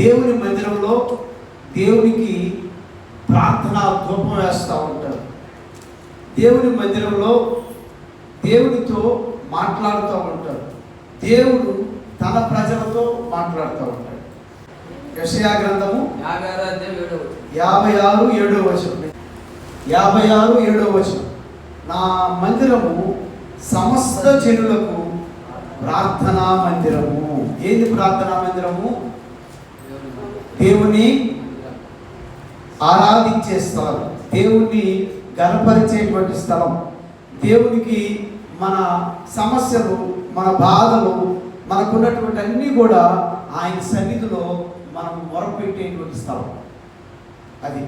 దేవుని మందిరంలో దేవునికి ప్రార్థన ధూపం వేస్తూ ఉంటారు. దేవుని మందిరంలో దేవునితో మాట్లాడుతూ ఉంటారు. దేవుడు తన ప్రజలతో మాట్లాడుతూ ఉంటాడు. యశయా గ్రంథము యాభై ఏడవ వచనం. యాభై ఆరు ఏడో వచనం. యాభై ఆరు ఏడో వచనం. నా మందిరము సమస్త జనులకు ప్రార్థనా మందిరము. ఏది ప్రార్థనా మందిరము? దేవుని ఆరాధించే స్థలం దేవుణ్ణి గనపరిచేటువంటి స్థలం. దేవునికి మన సమస్యలు మన బాధలు మనకున్నటువంటి అన్నీ కూడా ఆయన సన్నిధిలో మనం మొరపెట్టేటువంటి స్థలం. అది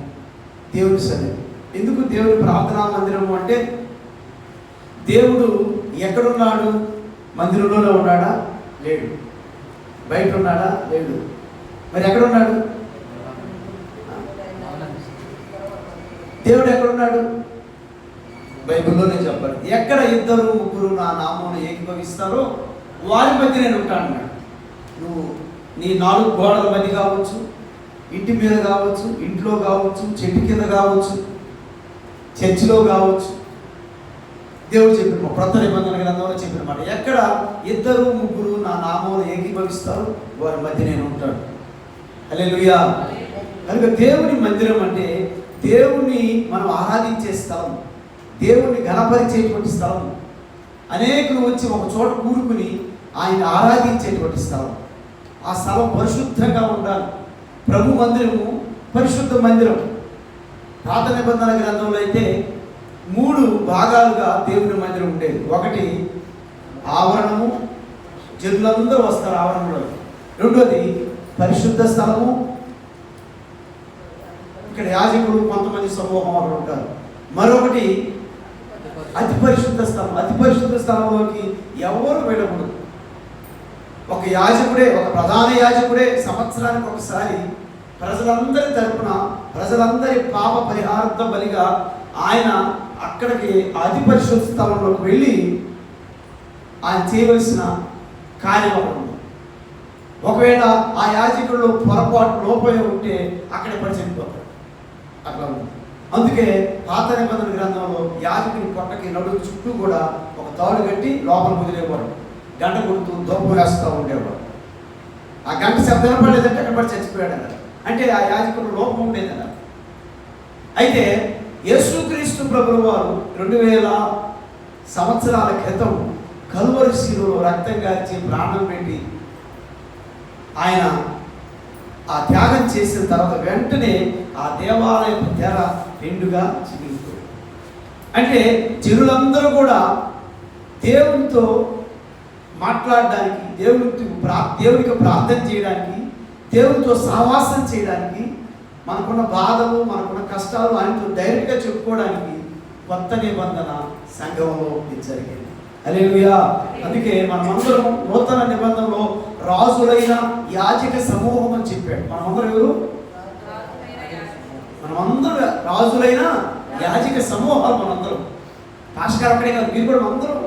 దేవుని సన్నిధి. ఎందుకు దేవుని ప్రార్థనా మందిరము అంటే దేవుడు ఎక్కడున్నాడు? మందిరంలోనే ఉన్నాడా? లేడు. బయట ఉన్నాడా? లేడు. మరి ఎక్కడ ఉన్నాడు దేవుడు ఎక్కడున్నాడు? బైబిల్లోనే చెప్పాలి. ఎక్కడ ఇద్దరు ముగ్గురు నా నామం ఏకీభవిస్తారో వారి మధ్య నేను ఉంటాను నువ్వు నీ నాలుగు గోడల మధ్య కావచ్చు ఇంటి మీద కావచ్చు ఇంట్లో కావచ్చు చెట్టు కింద కావచ్చు చర్చిలో కావచ్చు. దేవుడు చెప్పిన మాట, క్రొత్త నిబంధన గ్రంథంలో చెప్పిన మాట. ఎక్కడ ఇద్దరు ముగ్గురు నా నామంలో ఏకీభవిస్తారు వారి మధ్య నేను ఉంటాను. అలే లుయా కనుక దేవుని మందిరం అంటే దేవుణ్ణి మనం ఆరాధించే స్థలం దేవుణ్ణి గణపరిచేటువంటి స్థలం. అనేకులు వచ్చి ఒక చోట కూడుకుని ఆయన ఆరాధించేటువంటి స్థలం. ఆ స్థలం పరిశుద్ధంగా ఉండాలి. ప్రభు మందిరము పరిశుద్ధ మందిరం. పాత నిబంధన గ్రంథంలో అయితే మూడు భాగాలుగా దేవుని మందిరం ఉండేది. ఒకటి ఆవరణము జనులందరూ వస్తారు ఆవరణంలో రెండోది పరిశుద్ధ స్థలము. ఇక్కడ యాజకుడు కొంతమంది సమూహం అక్కడ ఉంటారు. మరొకటి అతి పరిశుద్ధ స్థలం. అతి పరిశుద్ధ స్థలంలోకి ఎవరు వెళ్ళకూడదు. ఒక యాజకుడే ఒక ప్రధాన యాజకుడే సంవత్సరానికి ఒకసారి ప్రజలందరి తరపున ప్రజలందరి పాప పరిహార్థ బలిగా ఆయన అక్కడికి అతి పరిశుద్ధ స్థలంలోకి వెళ్ళి ఆయన చేయవలసిన కార్యం ఒకటి ఒకవేళ ఆ యాజకుల్లో పొరపాటు లోపమే ఉంటే అక్కడే పడి చనిపోతాడు అట్లా ఉంది. అందుకే పాత నిబంధన గ్రంథంలో యాజకుని పొట్టకి నడుము చుట్టూ కూడా ఒక తాడు కట్టి లోపల కుదిరేవాడు గంట కొడుతూ దూపం వేస్తూ ఉండేవాడు. ఆ గంట శబ్దం పడలేదంటే అక్కడ పడి చచ్చిపోయాడు అంటే ఆ యాజకుడు లోపం ఉండేది అయితే యేసుక్రీస్తు ప్రభుల వారు రెండు వేల సంవత్సరాల క్రితం కలువరి శిలువలో రక్తం గార్చి ప్రాణం పెట్టి ఆయన ఆ త్యాగం చేసిన తర్వాత వెంటనే ఆ దేవాలయం తెర రెండుగా చిగిలిపోయింది అంటే జనులందరూ కూడా దేవునితో మాట్లాడడానికి దేవునికి ప్రా దేవునికి ప్రార్థన చేయడానికి దేవునితో సహవాసం చేయడానికి మనకున్న బాధలు మనకున్న కష్టాలు ఆయనతో డైరెక్ట్గా చెప్పుకోవడానికి కొత్త నిబంధన సంఘంలో ఇది జరిగింది. అలేలుయా అందుకే మనమందరం నూతన నిబంధనలో రాజులైన యాజక సమూహం అని చెప్పాడు. మనమందరం ఎవరు? మనమందరం రాజులైన యాజక సమూహాలు మనందరం భాషగారు అక్కడే కాదు మీరు కూడా అందరం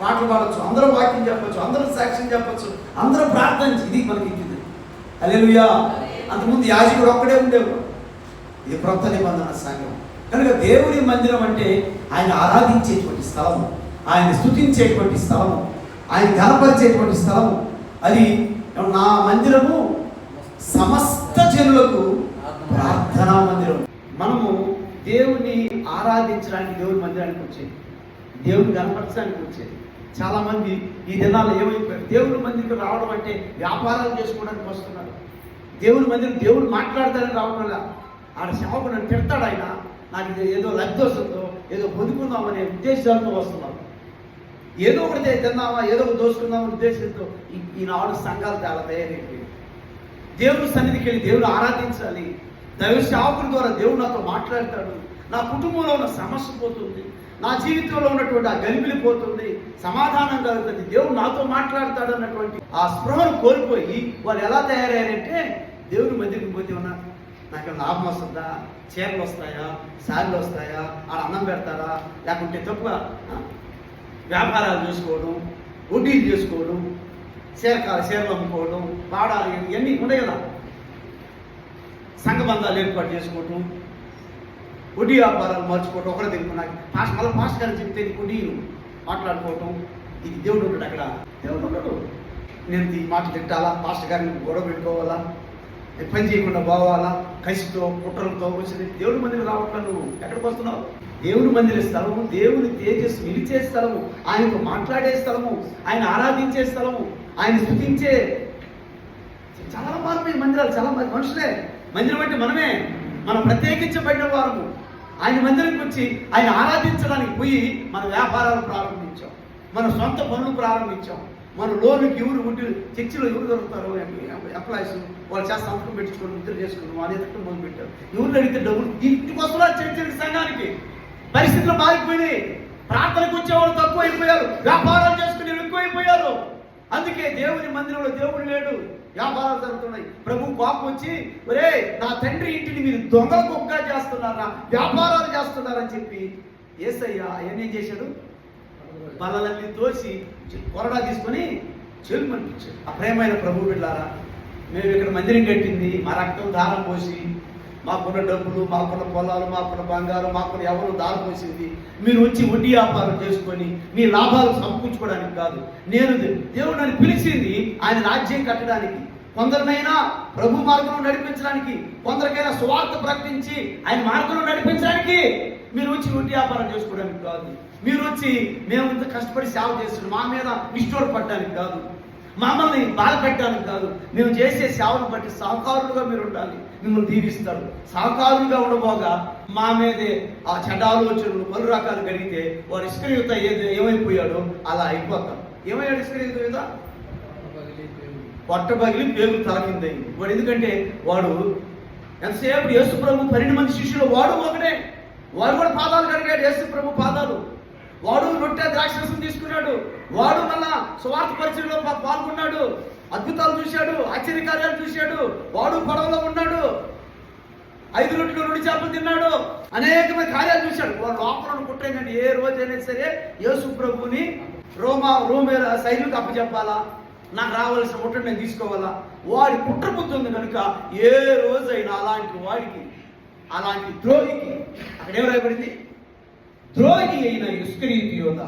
పాటలు పాడచ్చు అందరూ వాక్యం చెప్పచ్చు అందరూ సాక్ష్యం చెప్పచ్చు అందరూ ప్రార్థన ఇది మనకి ఇచ్చింది. అలెలుయా అంతకుముందు యాజకుడు ఒక్కడే ఉండేవాడు. ఇది క్రొత్త నిబంధన సంఘం. కనుక దేవుని మందిరం అంటే ఆయన ఆరాధించేటువంటి స్థలము ఆయన స్థుతించేటువంటి స్థలము ఆయన ఘనపరిచేటువంటి స్థలము అది నా మందిరము సమస్త జనులకు ప్రార్థనా మందిరం. మనము దేవుని ఆరాధించడానికి దేవుని మందిరానికి వచ్చేది. దేవుని కనపరచడానికి వచ్చేది. చాలా మంది ఈ దినాలు ఏమైపోయారు? దేవుని మందిరికి రావడం అంటే వ్యాపారాలు చేసుకోవడానికి వస్తున్నారు. దేవుని మందిరం దేవుడు మాట్లాడతారని రావడం వల్ల ఆడ సేవకు నన్ను తిడతాడు ఆయన. నాకు ఇది ఏదో లబ్ధి వస్తుందో ఏదో పొందుకుందామనే ఉద్దేశాలతో వస్తున్నారు ఏదో ఒకటి తిందామా ఏదో ఒకటి దోసుకుందామనే ఉద్దేశంతో ఈ ఈనాడు సంఘాలు చాలా తయారైపోయి దేవుని సన్నిధికి వెళ్ళి దేవుడు ఆరాధించాలి. దైవ సేవకుల ద్వారా దేవుడు నాతో మాట్లాడతాడు. నా కుటుంబంలో ఉన్న సమస్య పోతుంది. నా జీవితంలో ఉన్నటువంటి ఆ గలిబిలి పోతుంది. సమాధానం కలుగుతుంది. దేవుడు నాతో మాట్లాడతాడు అన్నటువంటి ఆ స్పృహను కోల్పోయి వాళ్ళు ఎలా తయారయ్యారంటే దేవుని మందిరికి పోతే ఉన్నా నాకు లాభం వస్తుందా? చీరలు వస్తాయా? శారీలు వస్తాయా? ఆడ అన్నం పెడతారా? లేకుంటే తక్కువ వ్యాపారాలు చేసుకోవడం వడ్డీలు చేసుకోవడం చీరకాల చీరలు అమ్ముకోవడం పాడాలి ఇవన్నీ ఉన్నాయి కదా. సంఘబంధాలు ఏర్పాటు చేసుకోవటం వడ్డీ వ్యాపారాలు మార్చుకోవటం ఒకటే తెలుపు నాకు. పాస్ మళ్ళీ పాస్ గారు చెప్తే వడ్డీలు మాట్లాడుకోవటం ఇది దేవుడు ఉంటాడు అక్కడ. దేవుడు ఉండడు. నేను ఈ మాట తిట్టాలా? పాస్టర్ గారిని గొడవ పెట్టుకోవాలా? పని చేయకుండా పోవాలా? కసితో కుట్రలతో వచ్చింది దేవుడి మందికి రావట్లా నువ్వు? ఎక్కడికి వస్తున్నావు? దేవుడి మందిర స్థలము దేవుని తేజస్సు నిలిచే స్థలము ఆయనకు మాట్లాడే స్థలము ఆయన ఆరాధించే స్థలము ఆయన స్థుతించే చాలా మార్పు మందిరాలు చాలా మంది మనుషులే. మందిరం అంటే మనమే. మనం ప్రత్యేకించబడిన వారము. ఆయన మందిరానికి వచ్చి ఆయన ఆరాధించడానికి పోయి మన వ్యాపారాలు ప్రారంభించాం. మన సొంత పనులు ప్రారంభించాం. మన లోనుకి ఎవరు ఉంటే చర్చిలో ఎవరు దొరుకుతారు ఎంప్లాయీస్ వాళ్ళు చేస్తా సంతకం పెట్టించుకొని నిద్ర చేసుకుని వాళ్ళు ఎదుట మొదలు పెట్టారు ఎవరు అడిగితే డబ్బులు ఇంటికి వస్తున్నారు చర్చలకి సంఘానికి? పరిస్థితులు మారిపోయినాయి. ప్రార్థనకు వచ్చేవాళ్ళు తక్కువ అయిపోయారు. వ్యాపారాలు చేసుకుని ఎక్కువైపోయారు అందుకే దేవుని మందిరంలో దేవుడు లేడు. వ్యాపారాలు జరుగుతున్నాయి. ప్రభు కోపం వచ్చి ఒరే నా తండ్రి ఇంటిని మీరు దొంగల కుక్క చేస్తున్నారా? వ్యాపారాలు చేస్తున్నారని చెప్పి ఏసయ్య ఏమేం చేశాడు? బలలన్నీ తోసి కొరడా తీసుకొని చెల్లుమనిపించాడు ఆ ప్రేమైన ప్రభు వెళ్ళారా మేము ఇక్కడ మందిరం కట్టింది మా రక్తం దారం పోసి మాకున్న డబ్బులు మాకున్న పొలాలు మాకున్న బంగారం మాకున్న ఎవరు దారం పోసింది మీరు వచ్చి వడ్డీ వ్యాపారం చేసుకొని మీ లాభాలు సమకూర్చుకోవడానికి కాదు. నేను దేవుడు నన్ను పిలిచింది ఆయన రాజ్యం కట్టడానికి. కొందరినైనా ప్రభు మార్గంలో నడిపించడానికి కొందరికైనా స్వార్థ ప్రకటించి ఆయన మార్గంలో నడిపించడానికి మీరు వచ్చి వడ్డీ వ్యాపారం చేసుకోవడానికి కాదు. మీరు వచ్చి మేము ఇంత కష్టపడి సేవ చేస్తున్నాం మా మీద నిష్ఠూర పడడానికి కాదు. మమ్మల్ని బాధ పెట్టడానికి కాదు. మేము చేసే సేవను బట్టి సహకారులుగా మీరు ఉండాలి. మిమ్మల్ని దీవిస్తాడు సహకారులుగా ఉండబోగా మా మీదే ఆ చెడ్డ ఆలోచనలు పలు రకాలు కలిగితే వాడు ఇష్కరియుత ఏది ఏమైపోయాడో అలా అయిపోతాడు ఏమయ్యాడు ఇష్కరియుత మీద? పొట్ట పగిలి పేలు తలకిందయింది వాడు ఎందుకంటే వాడు ఎంతసేపు యేసు ప్రభు పన్నెండు మంది శిష్యులు వాడు ఒకటే. వాడు కూడా పాదాలు కడిగాడు యేసు ప్రభు పాదాలు. వాడు రొట్టె ద్రాక్షరసం తీసుకున్నాడు. వాడు మళ్ళా స్వార్థ పరిచయంలో పాల్గొన్నాడు. అద్భుతాలు చూశాడు ఆశ్చర్యకార్యాలు చూశాడు వాడు పడవలో ఉన్నాడు ఐదు రొట్టెలు రెండు చేపలు తిన్నాడు అనేకమైన కార్యాలు చూశాడు. వాడు లోపల కుట్రేనండి ఏ రోజైనా సరే యేసు ప్రభుని రోమా రోమే సైన్యులకు అప్పచెప్పాలా? నాకు రావాల్సిన ముట్ట నేను తీసుకోవాలా? వాడి కుట్ర బుద్ధి ఉంది కనుక ఏ రోజైనా అలాంటి వాడికి అలాంటి ద్రోహికి అక్కడ ఏం రాయబడింది? ద్రోహి అయిన ఇస్కరీతి యోధ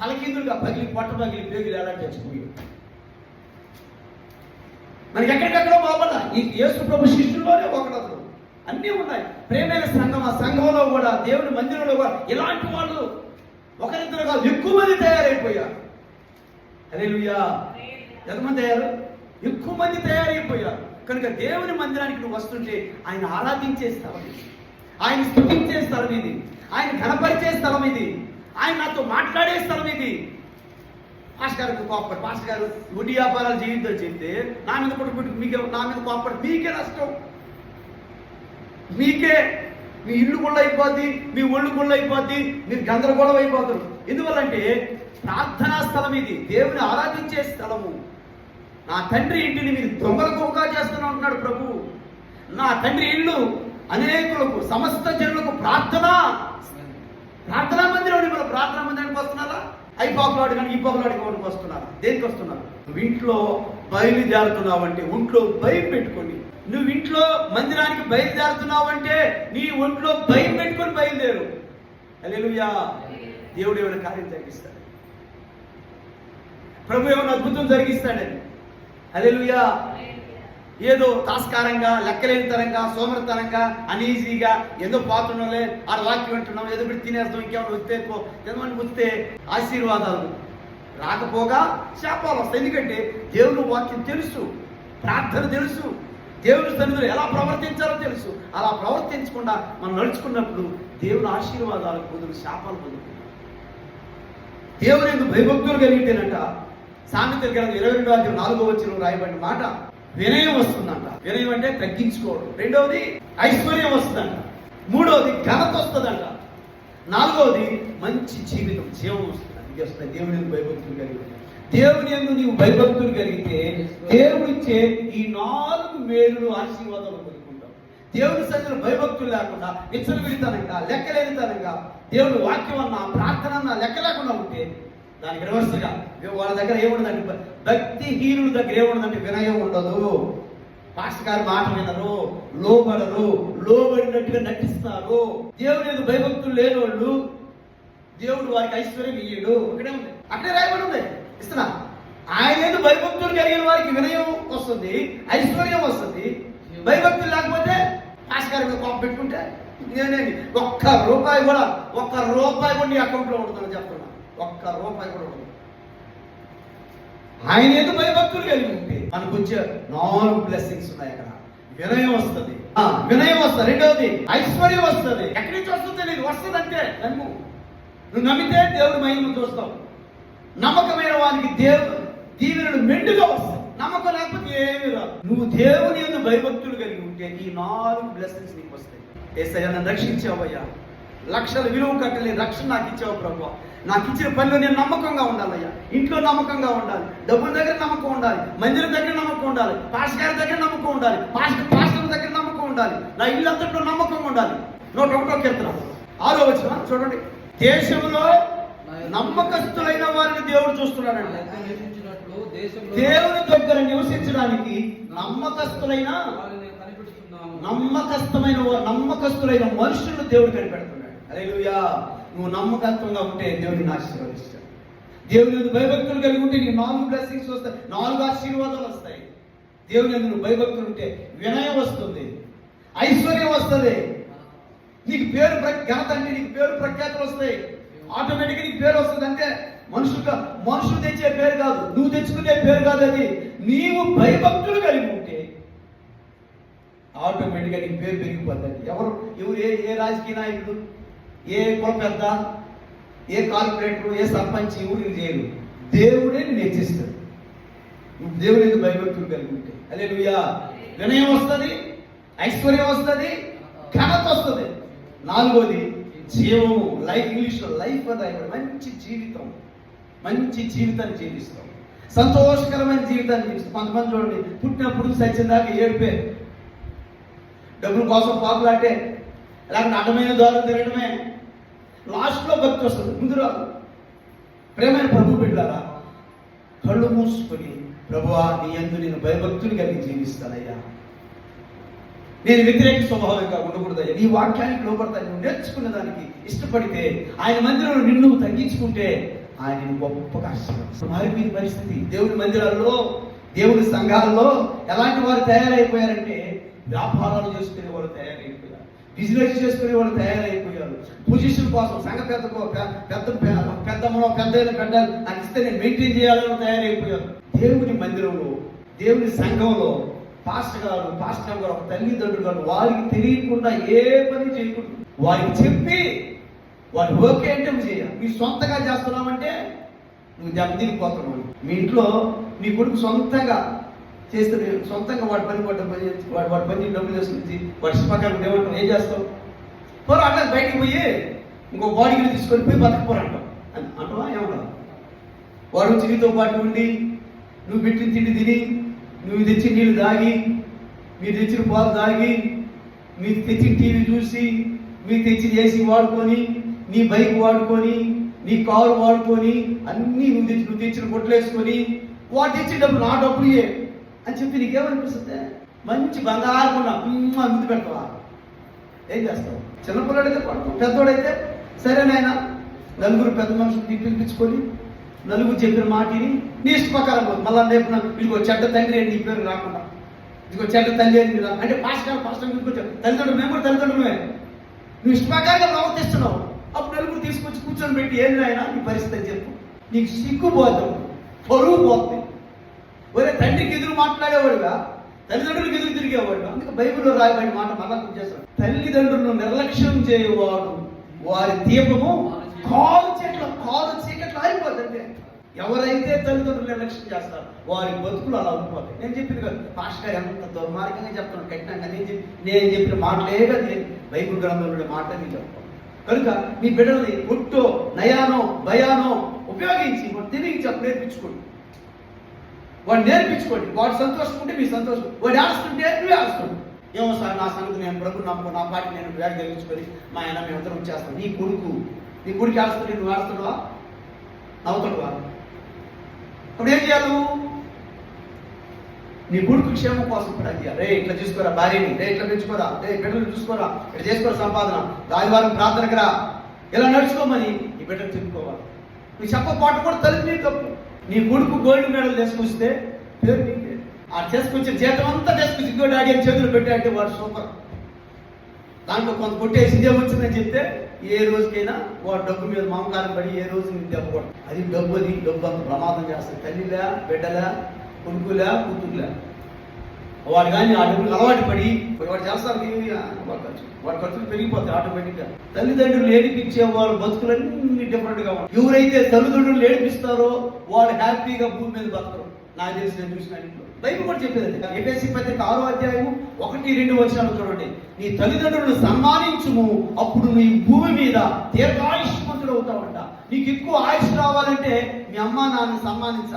తలకిందులుగా పగిలి పొట్ట పగిలి పేగులు ఎలా చచ్చిపోయాడు మనకి ఎక్కడికెక్కడో బాబల్లా ఈ యేసు ప్రభు శిష్యుల్లోనే ఒకడదు అన్నీ ఉన్నాయి. ప్రేమైన సంఘం ఆ సంఘంలో కూడా దేవుని మందిరంలో కూడా ఇలాంటి వాళ్ళు ఒకరిద్దరు కాదు ఎక్కువ మంది తయారైపోయారు. హల్లెలూయా. ఎంతమంది అయ్యారు ఎక్కువ మంది తయారైపోయారు. కనుక దేవుని మందిరానికి నువ్వు వస్తుంటే ఆయన ఆరాధించే స్థలం ఇది. ఆయన స్థుతించే స్థలం ఇది. ఆయన కనపరిచే స్థలం ఇది. ఆయన నాతో మాట్లాడే స్థలం ఇది. పాస్టర్ గారు కోపడు పాస్టర్ గారు గుడి వ్యాపారాలు చేయొద్దని చెప్తే నా మీద కూడా మీకే మీకు నా మీద కోపడు మీకే నష్టం. మీకే. మీ ఇల్లు గుళ్ళు అయిపోద్ది మీ ఒళ్ళు గుళ్ళు అయిపోద్ది మీరు గందరగోళం అయిపోతారు. ఎందువల్లంటే ప్రార్థనా స్థలం ఇది దేవుని ఆరాధించే స్థలము. నా తండ్రి ఇంటిని మీరు దొంగల కుక్క చేస్తున్నా ఉంటున్నాడు ప్రభు. నా తండ్రి ఇల్లు అనేకులకు సమస్త జనులకు ప్రార్థన. ప్రార్థనా మందిరం మన ప్రార్థనా మందిరానికి వస్తున్నారా? అయి పోకలాడు కానీ ఈ పోకలాడి కోడికి వస్తున్నారు? దేనికి వస్తున్నారు? నువ్వు ఇంట్లో బయలుదేరుతున్నావంటే ఒంట్లో భయం పెట్టుకొని నువ్వు ఇంట్లో మందిరానికి బయలుదేరుతున్నావంటే నీ ఒంట్లో భయం పెట్టుకొని బయలుదేరు. అలెలుయా దేవుడు ఏమైనా కార్యం జరిగిస్తాడు? ప్రభు ఏమైనా అద్భుతం జరిగిస్తాడని? అలెలుయా ఏదో తాస్కారంగా లెక్కలేనితనంగా సోమరతనంగా అనీజీగా ఏదో పోతున్నాంలే ఆడ వాక్యం వింటున్నాం. ఏదో పెట్టి తినేస్తాం ఇంకేమైనా వస్తే ఏమని వస్తే ఆశీర్వాదాలు. రాకపోగా శాపాలు వస్తాయి. ఎందుకంటే దేవుని వాక్యం తెలుసు ప్రార్థన తెలుసు దేవుని సన్నిధిలో ఎలా ప్రవర్తించాలో తెలుసు. అలా ప్రవర్తించకుండా మనం నడుచుకున్నప్పుడు దేవుని ఆశీర్వాదాలు పొందుకు శాపాలు పొందుకు దేవుని ఎందుకు భయభక్తులు కలిగితేనంట సామెతలు గ్రంథం ఇరవై రెండు నాలుగో వచ్చిన రాయబడిన మాట. వినయం వస్తుందంట. వినయం అంటే తగ్గించుకోవడం. రెండవది ఐశ్వర్యం వస్తుందంట. మూడవది ఘనత వస్తుందంట. నాలుగవది మంచి జీవితం జీవం వస్తుంది ఇది వస్తుంది. దేవుని భయభక్తులు కలిగి దేవుని ఎందు నీవు భయభక్తులు కలిగితే దేవుడిచ్చే ఈ నాలుగు మేలులు ఆశీర్వాదాలు పొందుకుంటావు. దేవుని సంగతి భయభక్తులు లేకుండా విచ్చలవిడితనంగా లెక్కలేనితనంగా దేవుని వాక్యం అన్న ప్రార్థన అన్నా లెక్క లేకుండా ఉంటే దానికి రివర్స్గా వాళ్ళ దగ్గర ఏముండదంటే భక్తిహీనుల దగ్గర ఏముండదంటే వినయం ఉండదు. పాస్టర్ గారు మాట వినరు లోబడరు లోబడినట్టుగా నటిస్తారు. దేవుడు లేదు భయభక్తులు లేని వాళ్ళు దేవుడు వారికి ఐశ్వర్యం ఇయ్యడు. అక్కడే ఉంది. అక్కడే రాయబడి ఉంది. ఇస్తున్నా. ఆయన ఏదో భయభక్తులు కలిగిన వారికి వినయం వస్తుంది ఐశ్వర్యం వస్తుంది. భయభక్తులు లేకపోతే పాస్టర్ గారి మీద కోపం పెట్టుకుంటే నేనేమి? ఒక్క రూపాయి కూడా ఒక్క రూపాయి కూడా నీ అకౌంట్లో ఉంటుందని చెప్తున్నా. ఒక్క రూపాయి కూడా ఉండదు. ఆయన ఏదో భయభక్తులు కలిగి ఉంటే మనకు వచ్చే నాలుగు బ్లెస్సింగ్స్ ఉన్నాయి అక్కడ. వినయం వస్తుంది. వినయం వస్తుంది. రెండవది ఐశ్వర్యం వస్తుంది. ఎక్కడి నుంచి వస్తుంది తెలియదు వస్తుంది అంటే నమ్ము. నువ్వు నమ్మితే దేవుడు మహిమను చూస్తావు. నమ్మకమైన వానికి దేవుడు దీవెనలు మెండుగా వస్తాయి. నమ్మకం లేకపోతే ఏమీ రాదు. నువ్వు దేవుని ఎందుకు భయభక్తులు కలిగి ఉంటే ఈ నాలుగు బ్లెస్సింగ్స్ నీకు వస్తాయి. ఏసయ్య నన్ను రక్షించావయ్యా. లక్షల విలువ కట్టలే రక్షణ నాకు ఇచ్చావు ప్రభు. నాకు ఇచ్చిన పనిలో నేను నమ్మకంగా ఉండాలయ్యా. ఇంట్లో నమ్మకంగా ఉండాలి. డబ్బుల దగ్గర నమ్మకం ఉండాలి. మందిరం దగ్గర నమ్మకం ఉండాలి. పాస్టర్ గారి దగ్గర నమ్మకం ఉండాలి. పాస్టర్ పాస్టర్ దగ్గర నమ్మకం ఉండాలి. నా ఇల్లు అంతట్లో నమ్మకంగా ఉండాలి. నూట ఒకటో కీర్తన. ఆరో వచ్చిన చూడండి. దేశంలో నమ్మకస్తులైన వారిని దేవుడు చూస్తున్నాడండి. దేవుని దగ్గర నివసించడానికి నమ్మకస్తులైన. నమ్మకస్తమైన నమ్మకస్తులైన మనుషులను దేవుడు కనిపెడుతున్నాడు అలేలుయా నువ్వు నమ్మకత్వంగా ఉంటే దేవుడిని ఆశీర్వదిస్తాడు. దేవుని యందు భయభక్తులు కలిగి ఉంటే నీకు నాలుగు బ్లెస్సింగ్స్ వస్తాయి. నాలుగు ఆశీర్వాదాలు వస్తాయి. దేవుని ఎందుకు నువ్వు భయభక్తులు ఉంటే వినయం వస్తుంది. ఐశ్వర్యం వస్తుంది. నీకు పేరు ఘనత అంటే నీకు పేరు ప్రఖ్యాతలు వస్తాయి. ఆటోమేటిక్గా నీకు పేరు వస్తుంది. అంటే మనుషులు మనుషులు తెచ్చే పేరు కాదు. నువ్వు తెచ్చుకునే పేరు కాదు అది. నీవు భయభక్తులు కలిగి ఉంటే ఆటోమేటిక్గా నీకు పేరు పెరిగిపోతుంది ఎవరు ఎవరు ఏ ఏ రాజకీయ నాయకుడు ఏ కుల పెద్ద ఏ కార్పొరేటర్ ఏ సర్పంచ్ ఎవరు చేయరు. దేవుడే నేను హెచ్చిస్తాడు. నువ్వు దేవుడు ఎందుకు భయభక్తులు కలిగి ఉంటే. అదే వినయం వస్తుంది ఐశ్వర్యం వస్తుంది ఘనత వస్తుంది. నాలుగోది జీవము లైఫ్ ఇంగ్లీష్లో లైఫ్ అని మంచి జీవితం. మంచి జీవితాన్ని జీవిస్తాం. సంతోషకరమైన జీవితాన్ని జీవిస్తాం. కొంతమంది చూడండి పుట్టినప్పుడు సచ్చిన దాకా ఏడిపే డబ్బుల కోసం పాపులాటే లేకపోతే అడ్డమైన దారులు తిరగడమే? లాస్ట్లో భక్తి వస్తుంది. ముందు రాదు. ప్రేమైన ప్రభు బిడ్డారా కళ్ళు మూసుకొని ప్రభువా నీ అందు నేను భయభక్తులు కలిగి జీవిస్తానయ్యా. నేను వ్యతిరేక స్వభావంగా ఉండకూడదయ్యా. నీ వాక్యానికి లోపడతా నువ్వు నేర్చుకున్న దానికి ఇష్టపడితే ఆయన మందిరంలో నిన్ను తగ్గించుకుంటే ఆయన గొప్ప కష్టం మారిపోయిన పరిస్థితి. దేవుని మందిరాల్లో దేవుని సంఘాల్లో ఎలాంటి వారు తయారైపోయారంటే వ్యాపారాలు చేసుకునే వాళ్ళు తయారైపోయారు. బిజినెస్ చేసుకునే వాళ్ళు తయారైపోయారు. పొజిషన్ కోసం సంఘ పెద్ద పెద్ద పెద్దమ్మనో పెద్ద పెద్ద నాకు ఇస్తే నేను మెయింటైన్ చేయాలని తయారైపోయారు. దేవుని మందిరంలో దేవుని సంఘంలో పాస్టర్ గారు పాస్టర్ గారు ఒక తల్లిదండ్రులు గారు వారికి తెలియకుండా ఏ పని చేయకుండా వారికి చెప్పి వారి ఓకే అంటే చేయాలి. మీ సొంతగా చేస్తున్నామంటే నువ్వు దెబ్బతిరిగిపోతున్నావు మీ ఇంట్లో నీ కొడుకు సొంతంగా చేస్తే సొంతంగా వాడి పని వాడి పని చేసి- వాడి పని డబ్బులు చేసుకుని వాడి ప్రకారం దేవుడు ఏం చేస్తావు? పోరా అట్లా బయటికి పోయి ఇంకో బాడీకి తీసుకొని పోయి బతకపోరంటావు అని అంటావా? ఏమన్నా వాడు చిరితో పాటు ఉండి నువ్వు పెట్టిన తిండి తిని నువ్వు తెచ్చిన నీళ్ళు తాగి మీరు తెచ్చిన పాలు తాగి మీరు తెచ్చిన టీవీ చూసి మీరు తెచ్చిన ఏసీ వాడుకొని నీ బైక్ వాడుకొని నీ కారు వాడుకొని అన్నీ నువ్వు తెచ్చి నువ్వు తెచ్చిన కొట్లేసుకొని వాడు తెచ్చిన డబ్బులు నా డబ్బులు ఇయ్యే. అని చెప్పి నీకేమనిపిస్తుంది? మంచి బంగారు అమ్మ ముందు పెడతావా? ఏం చేస్తావు? చిన్నపిల్లడైతే పడుకో పెద్దోడైతే సరే నాయన నలుగురు పెద్ద మనుషులు పిలిపించుకొని నలుగురు చెప్పిన మాటిని నీ ఇష్ట ప్రకారం మళ్ళా రేపు ఇదిగో చెడ్డ తండ్రి అని నీ పేరు రాకుండా. ఇదిగో చెడ్డ తల్లి అని రా- అంటే పాస్టర్ పాస్టర్ తీసుకొచ్చావు తల్లిదండ్రులు మేము కూడా తల్లిదండ్రులమే. నువ్వు ఇష్టప్రకారంగా ప్రవర్తిస్తున్నావు. అప్పుడు నలుగురు తీసుకొచ్చి కూర్చొని పెట్టి ఏం నాయన నీ పరిస్థితి చెప్పు. నీకు సిగ్గు పోతావు పరువు పోతుంది ఒరే తండ్రికి ఎదురు మాట్లాడేవాడుగా? తల్లిదండ్రులకు ఎదురు తిరిగేవాడు అందుకే బైబిల్లో రాయబడిన మాట మళ్ళా గుర్తు చేస్తాడు తల్లిదండ్రులను నిర్లక్ష్యం చేయవాడు. వారి దీపము కాలు చెట్ల కాలు చీకట్లు ఆగిపోతుంది ఎవరైతే తల్లిదండ్రులు నిర్లక్ష్యం చేస్తారు వారి బతుకులు అలా ఉండిపోతాయి. నేను చెప్పింది కదా. పాస్ట్ గారు ఎంత దుర్మార్గంగా చెప్తున్నాను కఠినంగా నేను చెప్పి నేను చెప్పిన మాటలే కదా నేను. బైబిల్ గ్రంథంలో మాట నేను చెప్తాను. కనుక మీ బిడ్డలని ఒట్టో నయానో భయానో ఉపయోగించి తిరిగి చెప్పు నేర్పించుకోండి. వాడు నేర్పించుకోండి. వాడు సంతోషం ఉంటే మీ సంతోషం. వాడు ఆడుస్తుంటే నువ్వే ఆడుస్తుంది ఏమో సార్ నా సంగతి నేను ప్రభు నమ్ముకో నా పాటి నేను వేగ తెలిగించుకొని మా ఆయన మేము అందరం చేస్తాం. నీ కొడుకు నీ కొడుకు ఆడుస్తుంటే నువ్వు ఆడుతున్నావా? నవ్వుతాడు వాడు. అప్పుడు ఏం చేయాలి నీ కొడుకు క్షేమం కోసం ప్రయత్నం చేయాలి? రే ఇట్లా చూసుకోరా భార్యని? రే ఇట్లా పెంచుకోరా? రే బిడ్డలు చూసుకోరా? ఇట్లా చేసుకోరా సంపాదన? రాజవారం ప్రార్థనకు రా ఇలా నడుచుకోమని ఈ బిడ్డలు చెప్పుకోవాలి నువ్వు చెప్పపాటు కూడా తల్లి నీ తప్పు. నీ కొడుకు గోల్డ్ మెడల్ తీసుకొస్తే పేరు నీకే. ఆ తీసుకొచ్చిన జీతం అంతా తీసుకొచ్చి ఇంకో డాడీ అని చేతులు పెట్టాడంటే వాడు సూపర్. దాంట్లో కొంత కొట్టేసి ఇదే వచ్చిందని చెప్తే ఏ రోజుకైనా వాడు డబ్బు మీద మమకారం పడి ఏ రోజు నీకు దెబ్బ అది డబ్బు అది డబ్బు అంత ప్రమాదం చేస్తుంది. తల్లిలా బిడ్డలా కొడుకులా కూతురులా. వాడు కానీ ఆ డబ్బులు అలవాటు పడి వాడు చేస్తారు వాడు ఖర్చు? వాడి ఖర్చులు పెరిగిపోతాయి ఆటోమేటిక్గా. తల్లిదండ్రులు ఏడిపించే వాళ్ళ బతుకులన్నీ డిఫరెంట్గా ఉంటాయి. ఎవరైతే తల్లిదండ్రులు ఏడిపిస్తారో వాళ్ళు హ్యాపీగా భూమి మీద బతకరు. నాకు తెలిసి నేను చూసిన ఇంట్లో బైబిల్ కూడా చెప్పేది ఎఫ్ఎస్సి పత్రిక ఆరో అధ్యాయం ఒకటి రెండు వచ్చినాలు చూడండి. నీ తల్లిదండ్రులను సన్మానించుము అప్పుడు నీ భూమి మీద దీర్ఘాయుష్మంతుడు అవుతావంట నీకు ఎక్కువ ఆయుష్ రావాలంటే మీ అమ్మా నాన్న సన్మానించాలి.